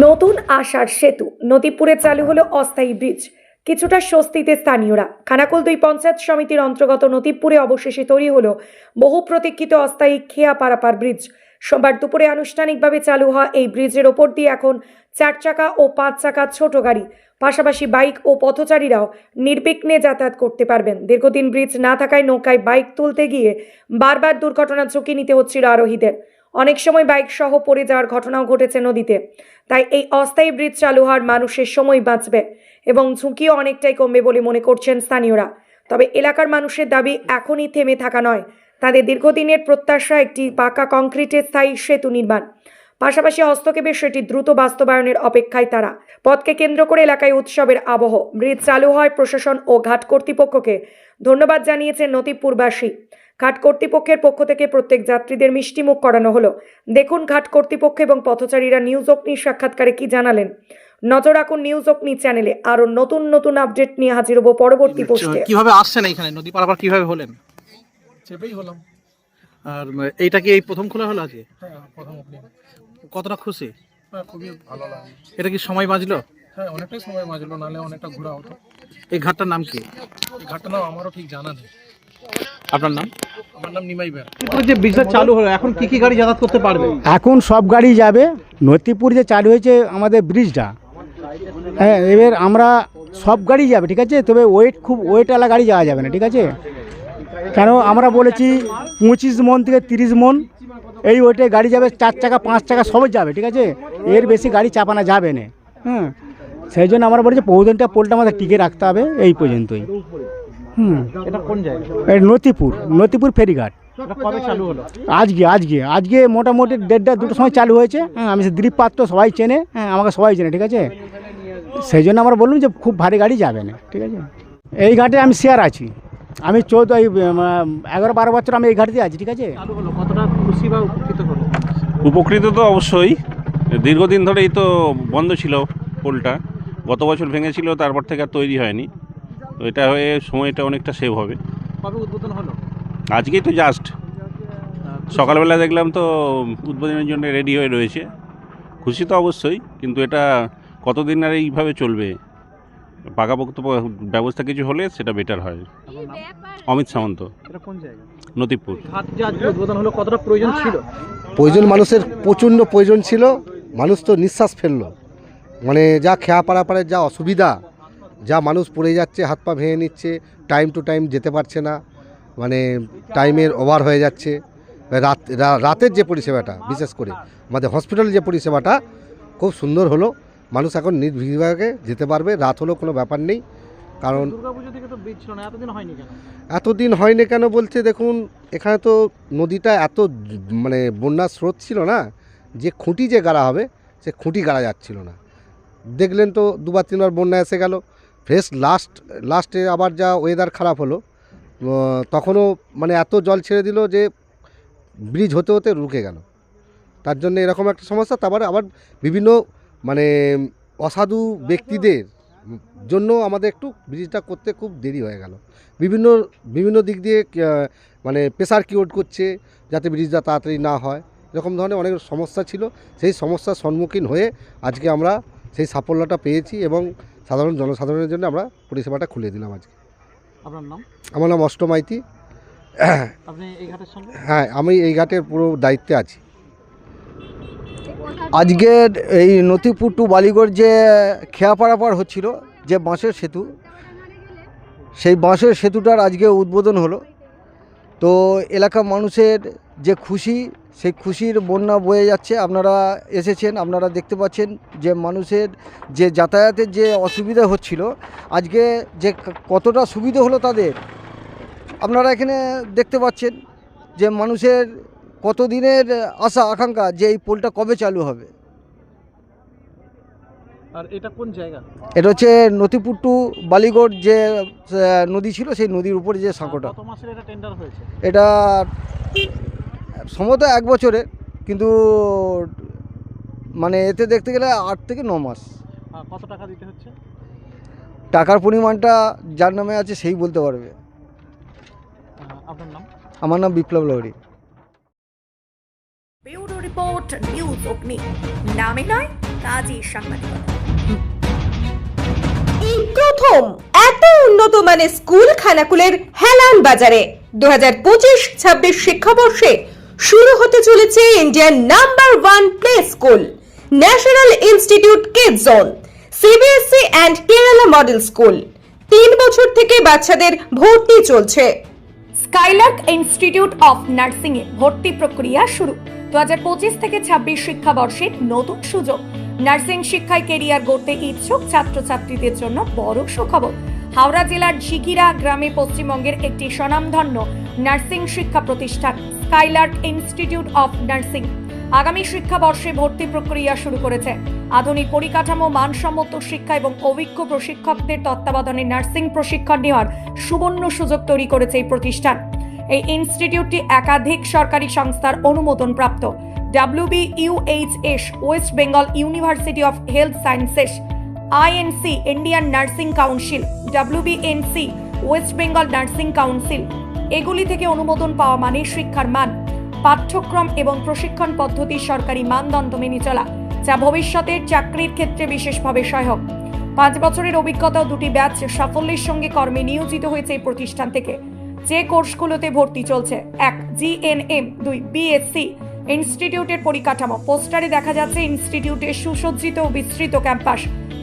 নতুন আশার সেতু নদীপুরে চালু হলো অস্থায়ী ব্রিজ। কিছুটা স্বস্তিতে স্থানীয়রা। খানাকুল দুই পঞ্চায়েত সমিতির অন্তর্গত নদীপুরে অবশেষে তৈরি হলো বহু প্রতীক্ষিত অস্থায়ী খেয়া পারাপার ব্রিজ। সোমবার দুপুরে আনুষ্ঠানিকভাবে চালু হওয়া এই ব্রিজের ওপর দিয়ে এখন চার চাকা ও পাঁচ চাকা ছোট গাড়ি। পাশাপাশি বাইক ও পথচারীরাও নির্বিঘ্নে যাতায়াত করতে পারবেন। দীর্ঘদিন ব্রিজ না থাকায় নৌকায় বাইক তুলতে গিয়ে বারবার দুর্ঘটনার ঝুঁকি নিতে হচ্ছিল আরোহীদের। অনেক সময় বাইক সহ পড়ে যাওয়ার ঘটনাও ঘটেছে নদীতে। তাই এই অস্থায়ী ব্রিজ চালু হওয়ার মানুষের সময় বাঁচবে এবং ঝুঁকিও অনেকটাই কমবে বলে মনে করছেন স্থানীয়রা। তবে এলাকার মানুষের দাবি এখনই থেমে থাকা নয়। তাদের দীর্ঘদিনের প্রত্যাশা একটি পাকা কংক্রিটের স্থায়ী সেতু নির্মাণ। পাশাপাশি হস্তক্ষেপে সেটি দ্রুত বাস্তবায়নের অপেক্ষায় তারা। পথকে কেন্দ্র করে এলাকায় উৎসবের আবহ। ব্রিজ চালু হয় প্রশাসন ও ঘাট কর্তৃপক্ষকে ধন্যবাদ জানিয়েছেন নতিপুরবাসী ঘাট কর্তৃপক্ষের পক্ষ থেকে প্রত্যেক যাত্রীদের মিষ্টিমুখ করানো হলো। দেখুন ঘাট কর্তৃপক্ষ এবং পথচারীরা নিউজ অগ্নির সাক্ষাৎকারে কি জানালেন। নজর রাখুন নিউজ অগ্নি চ্যানেলে। আরও নতুন নতুন আপডেট নিয়ে হাজির হব পরবর্তী পোস্টে। কীভাবে আসছেন এখানে নদী পারাপার কীভাবে হলেন? চেপেই হলাম। আর এইটা কি এই প্রথম খোলা হলো আজকে হ্যাঁ প্রথম আপনি কতটা খুশি? হ্যাঁ খুবই ভালো লাগে। এটা কি সময় বাঁচলো হ্যাঁ অনেকটাই সময় বাঁচলো নাহলে অনেকটা ঘোরা হতো। এই ঘাটটার নাম কি? এই ঘাটটা আমারও ঠিক জানা নেই। আপনার নাম? যে ব্রিজটা চালু হলো এখন কি কি গাড়ি যাতায়াত করতে পারবে? এখন সব গাড়ি যাবে। নতিপুর যে চালু হয়েছে আমাদের ব্রিজটা হ্যাঁ এবার আমরা সব গাড়ি যাবে ঠিক আছে? তবে ওয়েট খুব ওয়েট আলা গাড়ি যাওয়া যাবে না ঠিক আছে? কেন আমরা বলেছি পঁচিশ মন থেকে তিরিশ মন এই ওয়েটে গাড়ি যাবে চার চাকা পাঁচ চাকা সবই যাবে ঠিক আছে? এর বেশি গাড়ি চাপানো যাবে না হ্যাঁ সেই জন্য আমরা বলেছি বহুদিনটা পোলটা আমাদের টিকে রাখতে হবে এই পর্যন্তই। হুম। এটা কোন জায়গা? এই নতিপুর নতিপুর ফেরিঘাট। কবে চালু হলো? আজকে আজকে আজকে মোটামুটি দেড়টা দুটো সময় চালু হয়েছে। হ্যাঁ আমি সে দিলীপ পাত্র সবাই চেনে। হ্যাঁ আমাকে সবাই চেনে ঠিক আছে? সেই জন্য আমরা বললাম যে খুব ভারী গাড়ি যাবে না ঠিক আছে? এই ঘাটে আমি শেয়ার আছি। আমি চৌদ্দ এই এগারো বারো বছর আমি এই ঘাটে আছি ঠিক আছে? কতটা খুশি বা উপকৃত হলো? উপকৃত তো অবশ্যই। দীর্ঘদিন ধরেই তো বন্ধ ছিল পোলটা। গত বছর ভেঙেছিল তারপর থেকে আর তৈরি হয়নি। তো এটা হয়ে সময়টা অনেকটা সেভ হবে। কবে উদ্বোধন হলো? আজকেই তো জাস্ট সকালবেলা দেখলাম তো উদ্বোধনের জন্য রেডি হয়ে রয়েছে। খুশি তো অবশ্যই কিন্তু এটা কতদিন আর এইভাবে চলবে? পাকাপোক্ত ব্যবস্থা কিছু হলে সেটা বেটার হয়। অমিত সামন্ত। এটা কোন জায়গা? নতিপুর ঘাট যে আজকে উদ্বোধন হলো কতটা প্রয়োজন ছিল? প্রয়োজন মানুষের প্রচণ্ড প্রয়োজন ছিল। মানুষ তো নিঃশ্বাস ফেলল। মানে যা খেয়া পাড়াপাড়ের যা অসুবিধা যা মানুষ পড়ে যাচ্ছে হাত পা ভেঙে নিচ্ছে টাইম টু টাইম যেতে পারছে না মানে টাইমের ওভার হয়ে যাচ্ছে। রাত রাতের যে পরিষেবাটা বিশেষ করে আমাদের হসপিটালের যে পরিষেবাটা খুব সুন্দর হলো। মানুষ এখন নির্বিভাগে যেতে পারবে রাত হলেও কোনো ব্যাপার নেই। কারণ এতদিন হয়নি কেন? এতদিন হয়নি কেন বলতে দেখুন এখানে তো নদীটা এত মানে বন্যার স্রোত ছিল না যে খুঁটি যে গাড়া হবে সে খুঁটি গাড়া যাচ্ছিল না। দেখলেন তো দুবার তিনবার বন্যা এসে গেল। ফ্রেশ লাস্ট লাস্টে আবার যা ওয়েদার খারাপ হলো তখনও মানে এত জল ছেড়ে দিল যে ব্রিজ হতে হতে রুকে গেল। তার জন্য এরকম একটা সমস্যা, তারপরে আবার বিভিন্ন মানে অসাধু ব্যক্তিদের জন্য আমাদের একটু ব্রিজটা করতে খুব দেরি হয়ে গেল। বিভিন্ন বিভিন্ন দিক দিয়ে মানে প্রেশার কিওর করছে যাতে ব্রিজটা তাড়াতাড়ি না হয়। এরকম ধরনের অনেক সমস্যা ছিল। সেই সমস্যার সম্মুখীন হয়ে আজকে আমরা সেই সাফল্যটা পেয়েছি এবং সাধারণ জনসাধারণের জন্য আমরা পরিষেবাটা খুলে দিলাম আজকে। আপনার নাম? আমার নাম অষ্ট মাইতি আপনি এই ঘাটের সঙ্গে? হ্যাঁ আমি এই ঘাটের পুরো দায়িত্বে আছি। আজকের এই নথিপুর টু বালিগড় যে খেয়া পারাপার হচ্ছিল যে বাঁশের সেতু সেই বাঁশের সেতুটার আজকে উদ্বোধন হলো। তো এলাকার মানুষের যে খুশি সেই খুশির বন্যা বয়ে যাচ্ছে। আপনারা এসেছেন আপনারা দেখতে পাচ্ছেন যে মানুষের যে যাতায়াতের যে অসুবিধা হচ্ছিল আজকে যে কতটা সুবিধা হলো তাদের আপনারা এখানে দেখতে পাচ্ছেন যে মানুষের কতদিনের আশা আকাঙ্ক্ষা যে এই পোলটা কবে চালু হবে। আর এটা কোন জায়গা? এটা হচ্ছে নথিপুর টু বালিগড় যে নদী ছিল সেই নদীর উপরে যে সাঁকোটা। এটা সম্ভবত এক বছরে কিন্তু মানে এতে দেখতে গেলে আট থেকে ন মাস। কত টাকা দিতে হচ্ছে? টাকার পরিমাণটা যার নামে আছে সেই বলতে পারবে। আপনার নাম? আমার নাম Biplab Lahari. Bureau report news Agni. নামে নয় সাংবাদিকতা এই প্রথম এত উন্নত মানের স্কুল খানাকুলের হেলান বাজারে। দু হাজার পঁচিশ ছাব্বিশ শিক্ষাবর্ষে শুরু হতে চলেছে Indian number one play school, national institute kid zone CBSE and Kerala model school. তিন বছর থেকে বাচ্চাদের ভর্তি চলছে। স্কাইলার্ক ইনস্টিটিউট অফ নার্সিং এ ভর্তি প্রক্রিয়া শুরু। দু পঁচিশ থেকে ছাব্বিশ শিক্ষাবর্ষে নতুন সুযোগ। নার্সিং শিক্ষায় কেরিয়ার গড়তে ইচ্ছুক ছাত্রছাত্রীদের জন্য বড় সুখবর। হাওড়া জেলার ঝিকিরা গ্রামে পশ্চিমবঙ্গের একটি স্বনামধন্য নার্সিং শিক্ষা প্রতিষ্ঠান, স্কাইলার্ক ইনস্টিটিউট অফ নার্সিং। আগামী শিক্ষাবর্ষে ভর্তি প্রক্রিয়া শুরু করেছে। আধুনিক পরিকাঠামো, মানসম্মত শিক্ষা এবং অভিজ্ঞ প্রশিক্ষকদের তত্ত্বাবধানে নার্সিং প্রশিক্ষণ নেওয়ার সুবর্ণ সুযোগ তৈরি করেছে এই প্রতিষ্ঠান। এই ইনস্টিটিউটটি একাধিক সরকারি সংস্থার অনুমোদন প্রাপ্ত WB UHS West Bengal university of health sciences INC Indian nursing council WBNC West Bengal nursing council এগুলি থেকে অনুমোদন পাওয়া মানে শিক্ষার মান, পাঠ্যক্রম এবং প্রশিক্ষণ পদ্ধতি সরকারি মানদণ্ড মেনে চলা, যা ভবিষ্যতের চাকরির ক্ষেত্রে বিশেষভাবে সহায়ক। পাঁচ বছরের অভিজ্ঞতা দুটি ব্যাচ সাফল্যের সঙ্গে কর্মে নিয়োজিত হয়েছে এই প্রতিষ্ঠান থেকে। যে কোর্সগুলোতে ভর্তি চলছে, এক জিএনএম দুই বিএসসি ইনস্টিটিউটের পরিকাঠামো। পোস্টারে দেখা যাচ্ছে ইনস্টিটিউটের সুসজ্জিত ও বিস্তৃত ক্যাম্পাস।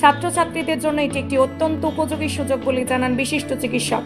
ছাত্রছাত্রীদের জন্য এটি একটি অত্যন্ত উপযোগী সুযোগ বলে জানান বিশিষ্ট চিকিৎসক।